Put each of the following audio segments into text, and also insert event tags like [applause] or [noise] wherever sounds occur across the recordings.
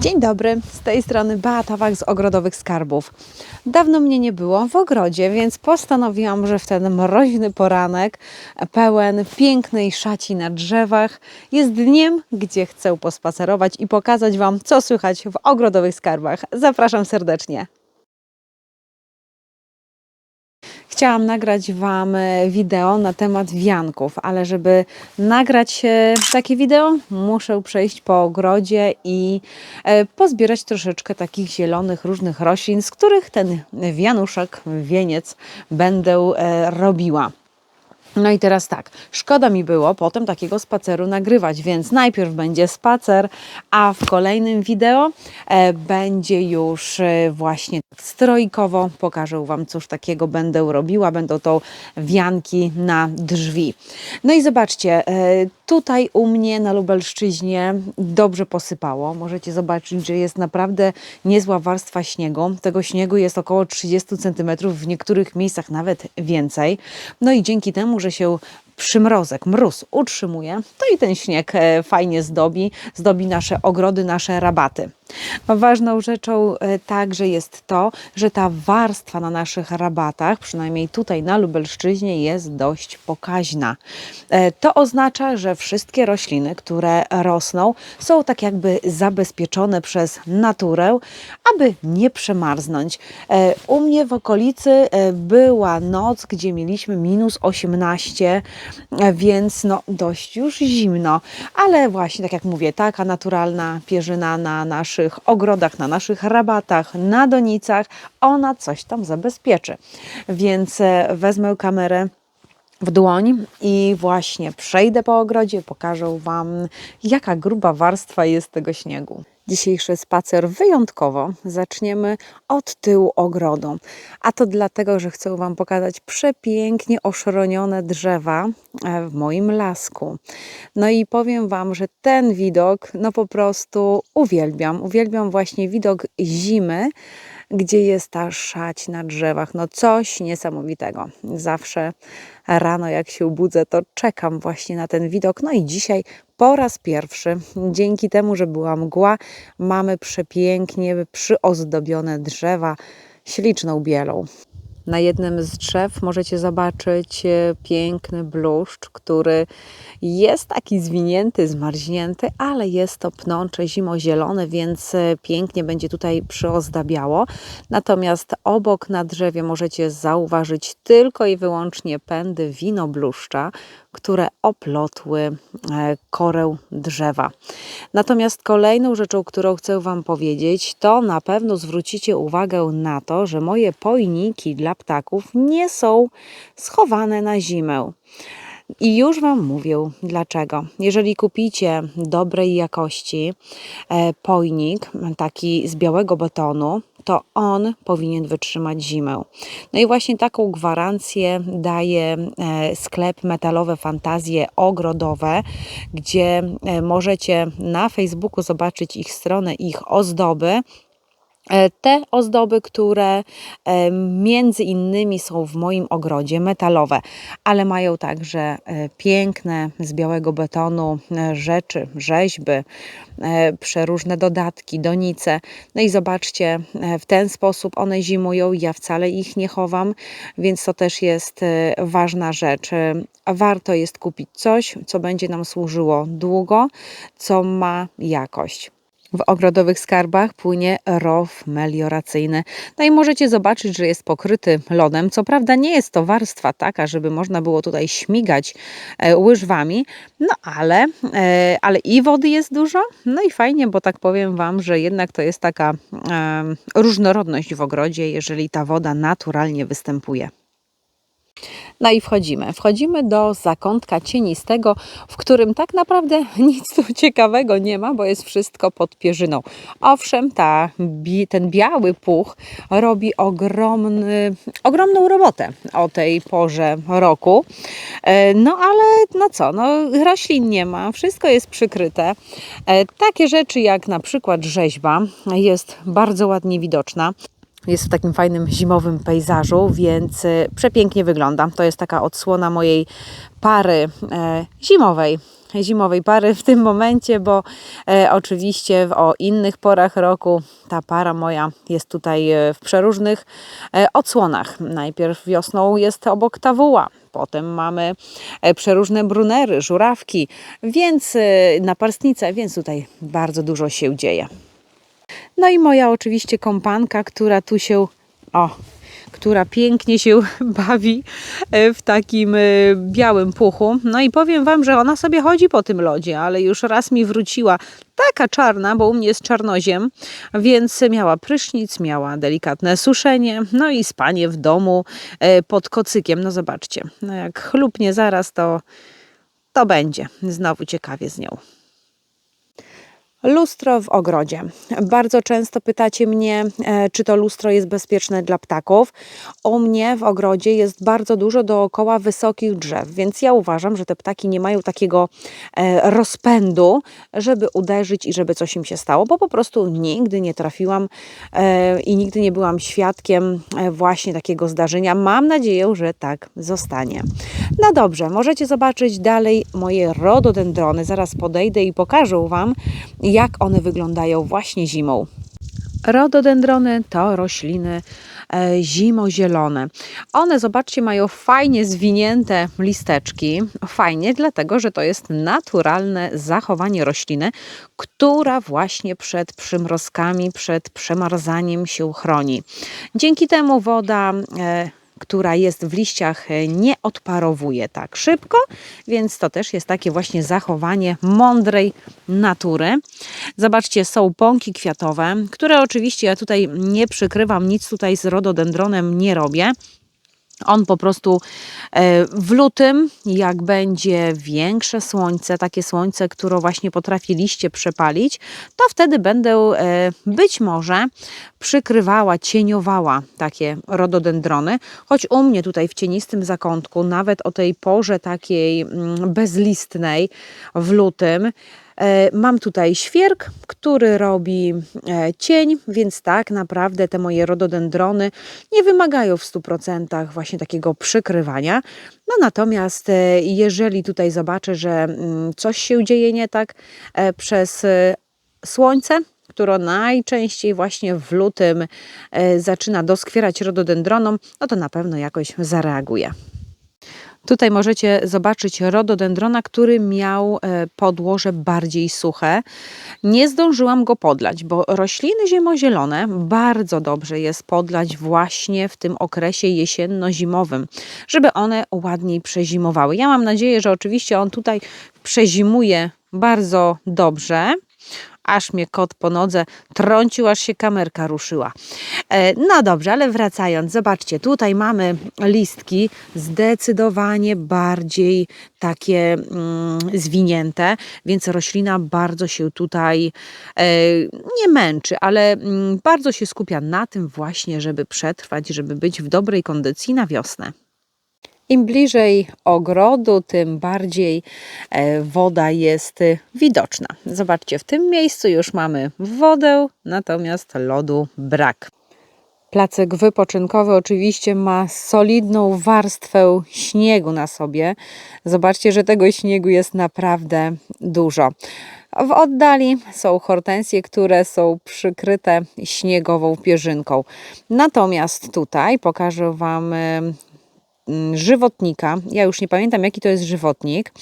Dzień dobry, z tej strony Beata Wach z Ogrodowych Skarbów. Dawno mnie nie było w ogrodzie, więc postanowiłam, że w ten mroźny poranek, pełen pięknej szaci na drzewach, jest dniem, gdzie chcę pospacerować i pokazać Wam, co słychać w Ogrodowych Skarbach. Zapraszam serdecznie. Chciałam nagrać Wam e, wideo na temat wianków, ale żeby nagrać e, takie wideo, muszę przejść po ogrodzie i e, pozbierać troszeczkę takich zielonych różnych roślin, z których ten wianuszek, wieniec będę robiła. No i teraz tak, szkoda mi było potem takiego spaceru nagrywać, więc najpierw będzie spacer, a w kolejnym wideo e, będzie już e, właśnie strojkowo. Pokażę Wam, cóż takiego będę robiła. Będą to wianki na drzwi. No i zobaczcie, e, tutaj u mnie na Lubelszczyźnie dobrze posypało. Możecie zobaczyć, że jest naprawdę niezła warstwa śniegu. Tego śniegu jest około 30 cm, w niektórych miejscach nawet więcej. No i dzięki temu, że się przymrozek, mróz utrzymuje, to i ten śnieg e, fajnie zdobi, zdobi nasze ogrody, nasze rabaty. Ważną rzeczą e, także jest to, że ta warstwa na naszych rabatach, przynajmniej tutaj na Lubelszczyźnie, jest dość pokaźna. E, To oznacza, że wszystkie rośliny, które rosną, są tak jakby zabezpieczone przez naturę, aby nie przemarznąć. E, U mnie w okolicy była noc, gdzie mieliśmy minus 18, e, więc no dość już zimno, ale właśnie tak jak mówię, taka naturalna pierzyna na naszych ogrodach, na naszych rabatach, na donicach, ona coś tam zabezpieczy. Więc e, wezmę kamerę w dłoń i właśnie przejdę po ogrodzie, pokażę Wam, jaka gruba warstwa jest tego śniegu. Dzisiejszy spacer wyjątkowo zaczniemy od tyłu ogrodu. A to dlatego, że chcę Wam pokazać przepięknie oszronione drzewa e, w moim lasku. No i powiem Wam, że ten widok, no po prostu uwielbiam. Uwielbiam właśnie widok zimy, gdzie jest ta szać na drzewach. No coś niesamowitego. Zawsze rano, jak się budzę, to czekam właśnie na ten widok. No i dzisiaj po raz pierwszy, dzięki temu, że była mgła, mamy przepięknie przyozdobione drzewa śliczną bielą. Na jednym z drzew możecie zobaczyć e, piękny bluszcz, który jest taki zwinięty, zmarznięty, ale jest to pnącze zimozielone, więc e, pięknie będzie tutaj przyozdabiało. Natomiast obok na drzewie możecie zauważyć tylko i wyłącznie pędy winobluszcza, które oplotły e, korę drzewa. Natomiast kolejną rzeczą, którą chcę Wam powiedzieć, to na pewno zwrócicie uwagę na to, że moje pojniki dla ptaków nie są schowane na zimę. I już Wam mówię dlaczego. Jeżeli kupicie dobrej jakości e, pojnik, taki z białego betonu, to on powinien wytrzymać zimę. No i właśnie taką gwarancję daje e, sklep Metalowe Fantazje Ogrodowe, gdzie e, możecie na Facebooku zobaczyć ich stronę, ich ozdoby. E, Te ozdoby, które e, między innymi są w moim ogrodzie metalowe, ale mają także e, piękne z białego betonu rzeczy, rzeźby, przeróżne dodatki, donice. No i zobaczcie, w ten sposób one zimują. Ja wcale ich nie chowam, więc to też jest ważna rzecz. Warto jest kupić coś, co będzie nam służyło długo, co ma jakość. W ogrodowych skarbach płynie row melioracyjny. No i możecie zobaczyć, że jest pokryty lodem. Co prawda nie jest to warstwa taka, żeby można było tutaj śmigać e, łyżwami, no ale, e, ale i wody jest dużo. No i fajnie, bo tak powiem Wam, że jednak to jest taka różnorodność w ogrodzie, jeżeli ta woda naturalnie występuje. No i wchodzimy. Wchodzimy do zakątka cienistego, w którym tak naprawdę [laughs] nic tu ciekawego nie ma, bo jest wszystko pod pierzyną. Owszem, ta, ten biały puch robi ogromny, ogromną robotę o tej porze roku. E, No ale no co, no roślin nie ma, wszystko jest przykryte. E, Takie rzeczy jak na przykład rzeźba jest bardzo ładnie widoczna. Jest w takim fajnym zimowym pejzażu, więc e, przepięknie wygląda. To jest taka odsłona mojej pary e, zimowej zimowej pary w tym momencie, bo e, oczywiście w, o innych porach roku ta para moja jest tutaj e, w przeróżnych e, odsłonach. Najpierw wiosną jest obok tawuła, potem mamy e, przeróżne brunery, żurawki, więc e, naparstnice, więc tutaj bardzo dużo się dzieje. No i moja oczywiście kompanka, która tu się, o, która pięknie się [laughs] bawi e, w takim e, białym puchu. No i powiem Wam, że ona sobie chodzi po tym lodzie, ale już raz mi wróciła taka czarna, bo u mnie jest czarnoziem, więc miała prysznic, miała delikatne suszenie, no i spanie w domu e, pod kocykiem. No zobaczcie, no jak chlupnie zaraz, to, to będzie znowu ciekawie z nią. Lustro w ogrodzie. Bardzo często pytacie mnie, e, czy to lustro jest bezpieczne dla ptaków. U mnie w ogrodzie jest bardzo dużo dookoła wysokich drzew, więc ja uważam, że te ptaki nie mają takiego e, rozpędu, żeby uderzyć i żeby coś im się stało, bo po prostu nigdy nie trafiłam e, i nigdy nie byłam świadkiem właśnie takiego zdarzenia. Mam nadzieję, że tak zostanie. No dobrze, możecie zobaczyć dalej moje rododendrony. Zaraz podejdę i pokażę Wam, jak one wyglądają właśnie zimą. Rododendrony to rośliny e, zimozielone. One, zobaczcie, mają fajnie zwinięte listeczki. Fajnie, dlatego że to jest naturalne zachowanie rośliny, która właśnie przed przymrozkami, przed przemarzaniem się chroni. Dzięki temu woda. Która jest w liściach, e, nie odparowuje tak szybko, więc to też jest takie właśnie zachowanie mądrej natury. Zobaczcie, są pąki kwiatowe, które oczywiście ja tutaj nie przykrywam, nic tutaj z rododendronem nie robię. On po prostu e, w lutym, jak będzie większe słońce, takie słońce, które właśnie potrafi liście przepalić, to wtedy będę e, być może przykrywała, cieniowała takie rododendrony. Choć u mnie tutaj w cienistym zakątku, nawet o tej porze takiej mm, bezlistnej w lutym, Mam tutaj świerk, który robi e, cień, więc tak naprawdę te moje rododendrony nie wymagają w 100% właśnie takiego przykrywania. No natomiast e, jeżeli tutaj zobaczę, że mm, coś się dzieje nie tak przez słońce, które najczęściej właśnie w lutym zaczyna doskwierać rododendronom, no to na pewno jakoś zareaguje. Tutaj możecie zobaczyć rododendrona, który miał e, podłoże bardziej suche. Nie zdążyłam go podlać, bo rośliny ziemozielone bardzo dobrze jest podlać właśnie w tym okresie jesienno-zimowym, żeby one ładniej przezimowały. Ja mam nadzieję, że oczywiście on tutaj przezimuje bardzo dobrze aż mnie kot po nodze trącił, aż się kamerka ruszyła. E, no dobrze, ale wracając, zobaczcie, tutaj mamy listki zdecydowanie bardziej takie mm, zwinięte, więc roślina bardzo się tutaj e, nie męczy, ale mm, bardzo się skupia na tym właśnie, żeby przetrwać, żeby być w dobrej kondycji na wiosnę. Im bliżej ogrodu, tym bardziej e, woda jest widoczna. Zobaczcie, w tym miejscu już mamy wodę, natomiast lodu brak. Placek wypoczynkowy oczywiście ma solidną warstwę śniegu na sobie. Zobaczcie, że tego śniegu jest naprawdę dużo. W oddali są hortensje, które są przykryte śniegową pierzynką. Natomiast tutaj pokażę Wam żywotnika. Ja już nie pamiętam, jaki to jest żywotnik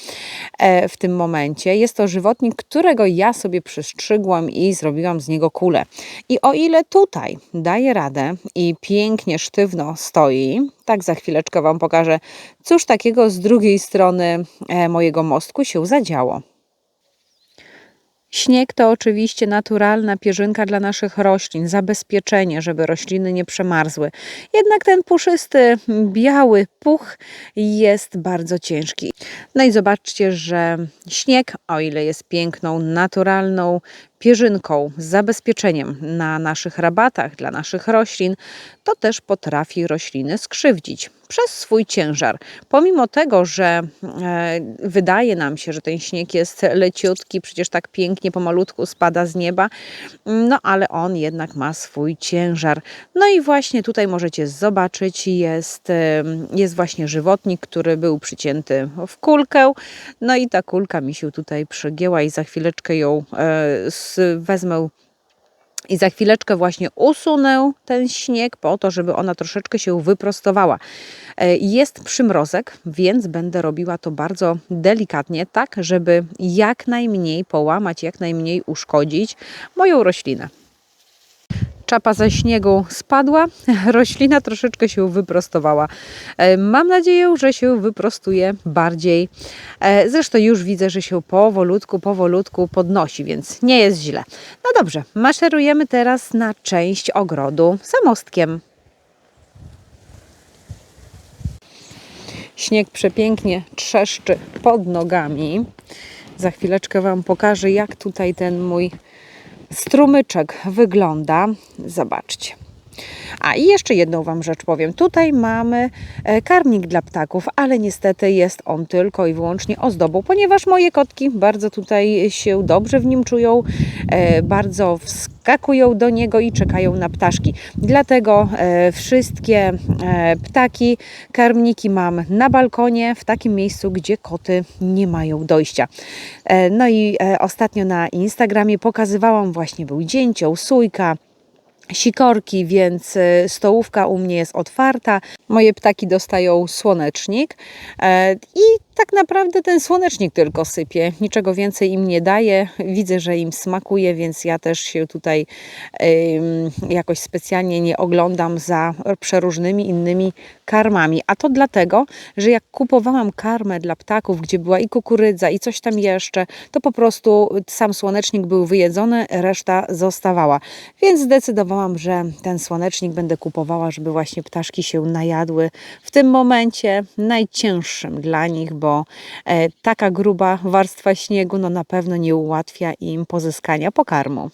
e, w tym momencie. Jest to żywotnik, którego ja sobie przystrzygłam i zrobiłam z niego kulę. I o ile tutaj daje radę i pięknie sztywno stoi, tak za chwileczkę Wam pokażę, cóż takiego z drugiej strony e, mojego mostku się zadziało. Śnieg to oczywiście naturalna pierzynka dla naszych roślin, zabezpieczenie, żeby rośliny nie przemarzły. Jednak ten puszysty, biały puch jest bardzo ciężki. No i zobaczcie, że śnieg, o ile jest piękną, naturalną pierzynką, zabezpieczeniem na naszych rabatach dla naszych roślin, to też potrafi rośliny skrzywdzić. Przez swój ciężar. Pomimo tego, że e, wydaje nam się, że ten śnieg jest leciutki, przecież tak pięknie pomalutku spada z nieba, no ale on jednak ma swój ciężar. No i właśnie tutaj możecie zobaczyć, jest, e, jest właśnie żywotnik, który był przycięty w kulkę, no i ta kulka mi się tutaj przygięła i za chwileczkę ją e, wezmę i za chwileczkę właśnie usunę ten śnieg po to, żeby ona troszeczkę się wyprostowała. E, jest przymrozek, więc będę robiła to bardzo delikatnie, tak żeby jak najmniej połamać, jak najmniej uszkodzić moją roślinę czapa ze śniegu spadła, [laughs] roślina troszeczkę się wyprostowała. E, mam nadzieję, że się wyprostuje bardziej. E, zresztą już widzę, że się powolutku, powolutku podnosi, więc nie jest źle. No dobrze, maszerujemy teraz na część ogrodu samostkiem. Śnieg przepięknie trzeszczy pod nogami. Za chwileczkę Wam pokażę, jak tutaj ten mój strumyczek wygląda. Zobaczcie. A i jeszcze jedną Wam rzecz powiem. Tutaj mamy e, karmnik dla ptaków, ale niestety jest on tylko i wyłącznie ozdobą, ponieważ moje kotki bardzo tutaj się dobrze w nim czują, e, bardzo wskakują do niego i czekają na ptaszki. Dlatego e, wszystkie ptaki, karmniki mam na balkonie, w takim miejscu, gdzie koty nie mają dojścia. No i ostatnio na Instagramie pokazywałam właśnie był dzięcioł, sójka, sikorki, więc y, stołówka u mnie jest otwarta. Moje ptaki dostają słonecznik e, i tak naprawdę ten słonecznik tylko sypie. Niczego więcej im nie daje. Widzę, że im smakuje, więc ja też się tutaj jakoś specjalnie nie oglądam za przeróżnymi innymi karmami. A to dlatego, że jak kupowałam karmę dla ptaków, gdzie była i kukurydza, i coś tam jeszcze, to po prostu sam słonecznik był wyjedzony, reszta zostawała. Więc zdecydowałam, że ten słonecznik będę kupowała, żeby właśnie ptaszki się najadły w tym momencie najcięższym dla nich, bo e, taka gruba warstwa śniegu no na pewno nie ułatwia im pozyskania pokarmu.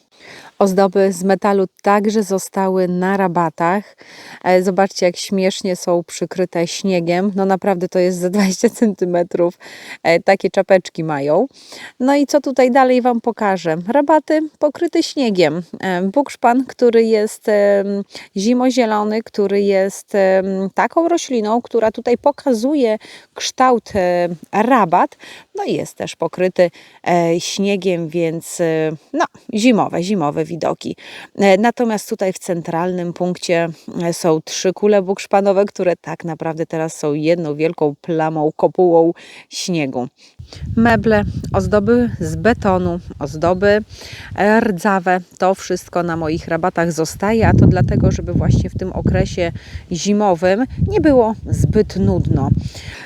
Ozdoby z metalu także zostały na rabatach. E, zobaczcie, jak śmiesznie są przykryte śniegiem. No naprawdę to jest za 20 cm. E, takie czapeczki mają. No i co tutaj dalej Wam pokażę? Rabaty pokryte śniegiem. E, bukszpan, który jest zimozielony, który jest taką rośliną, która tutaj pokazuje kształt rabat. No i jest też pokryty śniegiem, więc no, zimowe, zimowe widoki. E, natomiast tutaj w centralnym punkcie e, są trzy kule bukszpanowe, które tak naprawdę teraz są jedną wielką plamą, kopułą śniegu. Meble, ozdoby z betonu, ozdoby e, rdzawe, to wszystko na moich rabatach zostaje, a to dlatego, żeby właśnie w tym okresie zimowym nie było zbyt nudno.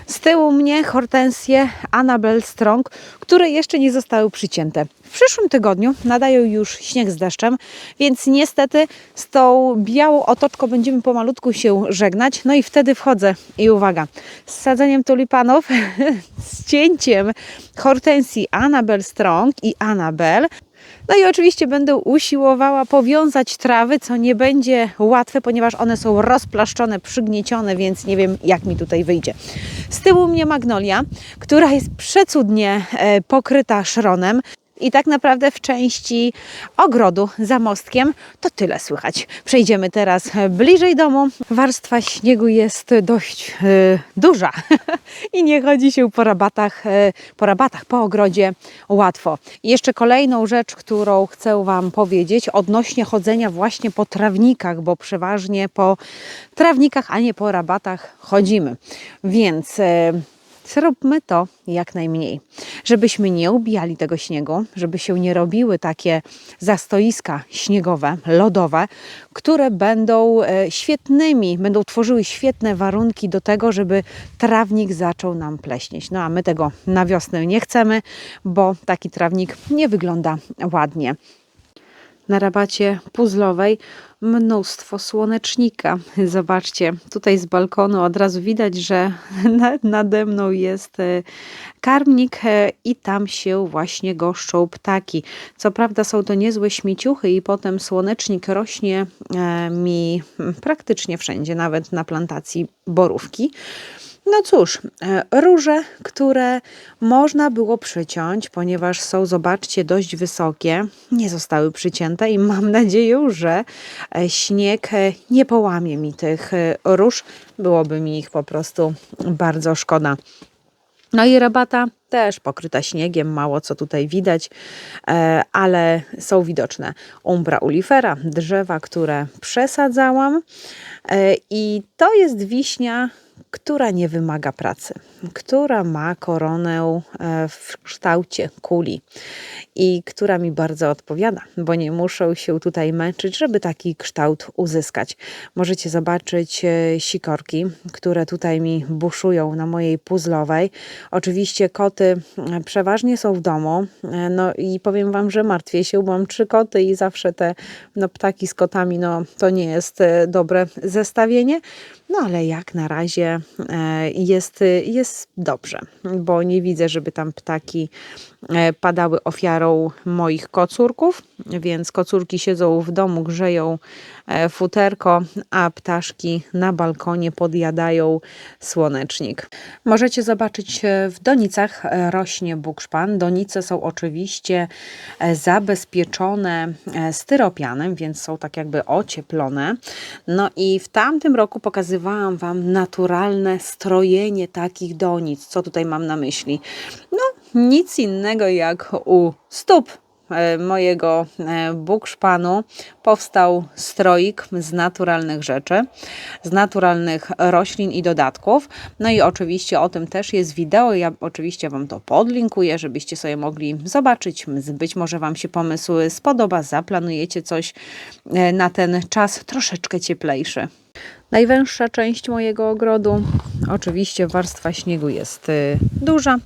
Z tyłu mnie hortensje Annabel Strong, które jeszcze nie zostały przycięte. W przyszłym tygodniu nadają już śnieg z deszczem, więc niestety z tą białą otoczką będziemy pomalutku się żegnać. No i wtedy wchodzę i uwaga, z sadzeniem tulipanów, [laughs] z cięciem hortensji Annabel Strong i Annabel. No i oczywiście będę usiłowała powiązać trawy, co nie będzie łatwe, ponieważ one są rozplaszczone, przygniecione, więc nie wiem jak mi tutaj wyjdzie. Z tyłu mnie magnolia, która jest przecudnie e, pokryta szronem. I tak naprawdę w części ogrodu za mostkiem to tyle słychać. Przejdziemy teraz bliżej domu. Warstwa śniegu jest dość y, duża [laughs] i nie chodzi się po rabatach, y, po rabatach, po ogrodzie łatwo. I jeszcze kolejną rzecz, którą chcę Wam powiedzieć odnośnie chodzenia właśnie po trawnikach, bo przeważnie po trawnikach, a nie po rabatach chodzimy. Więc zróbmy to jak najmniej. Żebyśmy nie ubijali tego śniegu, żeby się nie robiły takie zastoiska śniegowe, lodowe, które będą e, świetnymi, będą tworzyły świetne warunki do tego, żeby trawnik zaczął nam pleśnieć. No a my tego na wiosnę nie chcemy, bo taki trawnik nie wygląda ładnie. na rabacie puzzlowej mnóstwo słonecznika. Zobaczcie, tutaj z balkonu od razu widać, że [laughs] na- nade mną jest e, karmnik e, i tam się właśnie goszczą ptaki. Co prawda są to niezłe śmieciuchy i potem słonecznik rośnie e, mi praktycznie wszędzie, nawet na plantacji borówki. No cóż, e, róże, które można było przyciąć, ponieważ są, zobaczcie, dość wysokie, nie zostały przycięte i mam [laughs] nadzieję, że e, śnieg e, nie połamie mi tych róż. Byłoby mi ich po prostu bardzo szkoda. No i rabata też pokryta śniegiem, mało co tutaj widać, ale są widoczne umbra ulifera, drzewa, które przesadzałam i to jest wiśnia, która nie wymaga pracy, która ma koronę e, w kształcie kuli i która mi bardzo odpowiada, bo nie muszę się tutaj męczyć, żeby taki kształt uzyskać. Możecie zobaczyć e, sikorki, które tutaj mi buszują na mojej puzzlowej. Oczywiście koty e, przeważnie są w domu, no i powiem Wam, że martwię się, bo mam trzy koty i zawsze te no, ptaki z kotami, no to nie jest dobre zestawienie. No ale jak na razie e, jest, jest dobrze, bo nie widzę, żeby tam ptaki e, padały ofiarą moich kocurków, więc kocurki siedzą w domu, grzeją e, futerko, a ptaszki na balkonie podjadają słonecznik. Możecie zobaczyć w donicach rośnie bukszpan. Donice są oczywiście zabezpieczone styropianem, więc są tak jakby ocieplone. No i w tamtym roku pokazywałam Wam naturalne strojenie takich donic. Co tutaj mam na myśli? No, nic innego jak u stóp e, mojego e, bukszpanu powstał stroik z naturalnych rzeczy, z naturalnych roślin i dodatków. No i oczywiście o tym też jest wideo. Ja oczywiście Wam to podlinkuję, żebyście sobie mogli zobaczyć. Być może Wam się pomysł spodoba, zaplanujecie coś e, na ten czas troszeczkę cieplejszy. Najwęższa część mojego ogrodu, oczywiście warstwa śniegu jest y, duża.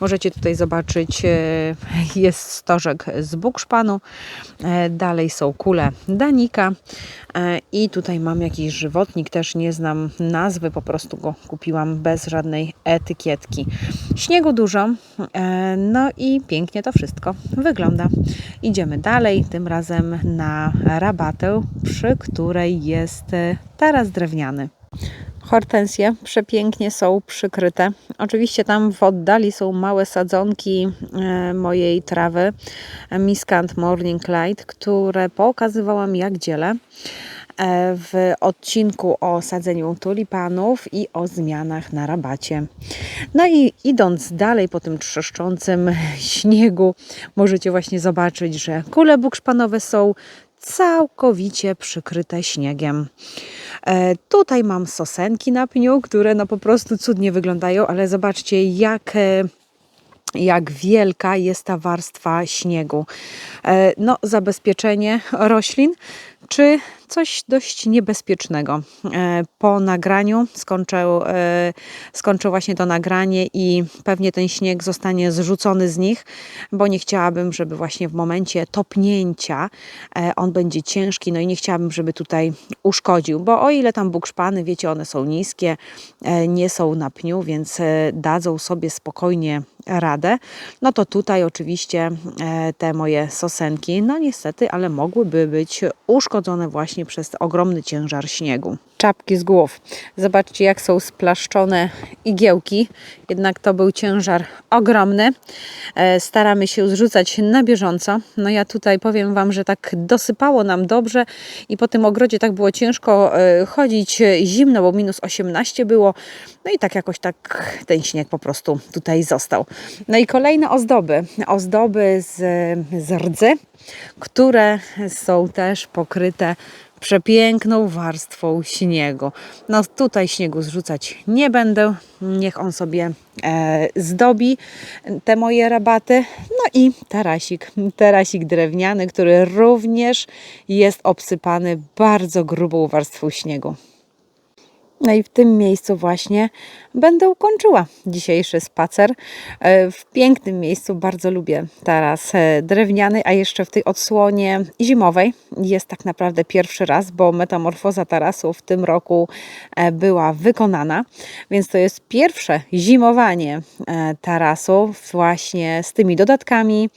Możecie tutaj zobaczyć, y, [laughs] jest stożek z bukszpanu, e, dalej są kule danika e, i tutaj mam jakiś żywotnik, też nie znam nazwy, po prostu go kupiłam bez żadnej etykietki. Śniegu dużo, e, no i pięknie to wszystko wygląda. Idziemy dalej, tym razem na rabatę, przy której jest taras drewniany. Hortensje przepięknie są przykryte. Oczywiście tam w oddali są małe sadzonki e, mojej trawy Miskant Morning Light, które pokazywałam jak dzielę e, w odcinku o sadzeniu tulipanów i o zmianach na rabacie. No i idąc dalej po tym trzeszczącym [laughs] śniegu, możecie właśnie zobaczyć, że kule bukszpanowe są całkowicie przykryte śniegiem. E, tutaj mam sosenki na pniu, które no po prostu cudnie wyglądają, ale zobaczcie jak e, jak wielka jest ta warstwa śniegu. E, No, zabezpieczenie roślin, czy coś dość niebezpiecznego. E, Po nagraniu skończę, e, skończę właśnie to nagranie i pewnie ten śnieg zostanie zrzucony z nich, bo nie chciałabym, żeby właśnie w momencie topnięcia e, on będzie ciężki, no i nie chciałabym, żeby tutaj uszkodził, bo o ile tam bukszpany, wiecie, one są niskie, nie są na pniu, więc dadzą sobie spokojnie radę, no to tutaj oczywiście te moje sosenki, no niestety, ale mogłyby być uszkodzone właśnie przez ogromny ciężar śniegu. Czapki z głów. Zobaczcie, jak są splaszczone igiełki. Jednak to był ciężar ogromny. E, Staramy się zrzucać na bieżąco. No ja tutaj powiem Wam, że tak dosypało nam dobrze i po tym ogrodzie tak było ciężko e, chodzić, zimno, bo minus 18 było. No i tak jakoś tak ten śnieg po prostu tutaj został. No i kolejne ozdoby. Ozdoby z, z rdzy, które są też pokryte przepiękną warstwą śniegu. No tutaj śniegu zrzucać nie będę. Niech on sobie e, zdobi te moje rabaty. No i tarasik, tarasik drewniany, który również jest obsypany bardzo grubą warstwą śniegu. No i w tym miejscu właśnie będę ukończyła dzisiejszy spacer. E, W pięknym miejscu bardzo lubię taras e, drewniany, a jeszcze w tej odsłonie zimowej jest tak naprawdę pierwszy raz, bo metamorfoza tarasu w tym roku e, była wykonana, więc to jest pierwsze zimowanie tarasu właśnie z tymi dodatkami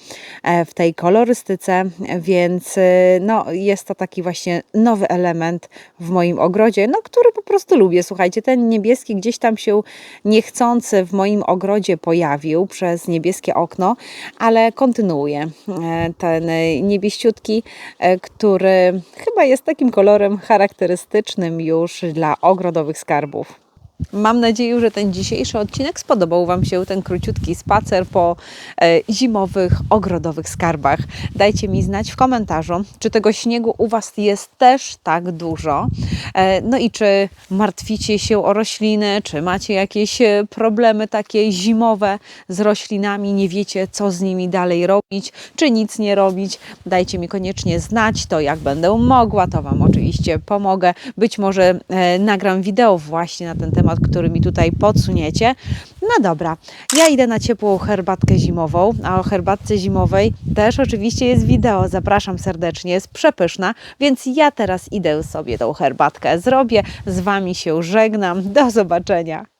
w tej kolorystyce, więc no, jest to taki właśnie nowy element w moim ogrodzie, no, który po prostu lubię. Słuchajcie, ten niebieski gdzieś tam się niechcący w moim ogrodzie pojawił przez niebieskie okno, ale kontynuuję e, ten niebieściutki, e, który chyba jest takim kolorem charakterystycznym już dla ogrodowych skarbów. Mam nadzieję, że ten dzisiejszy odcinek spodobał Wam się, ten króciutki spacer po e, zimowych, ogrodowych skarbach. Dajcie mi znać w komentarzu, czy tego śniegu u Was jest też tak dużo. E, no i czy martwicie się o rośliny, czy macie jakieś e, problemy takie zimowe z roślinami, nie wiecie, co z nimi dalej robić, czy nic nie robić. Dajcie mi koniecznie znać to, jak będę mogła, to Wam oczywiście pomogę. Być może nagram wideo właśnie na ten temat, który mi tutaj podsuniecie. No dobra, ja idę na ciepłą herbatkę zimową, a o herbatce zimowej też oczywiście jest wideo. Zapraszam serdecznie, jest przepyszna, więc ja teraz idę sobie tą herbatkę zrobię. Z Wami się żegnam. Do zobaczenia.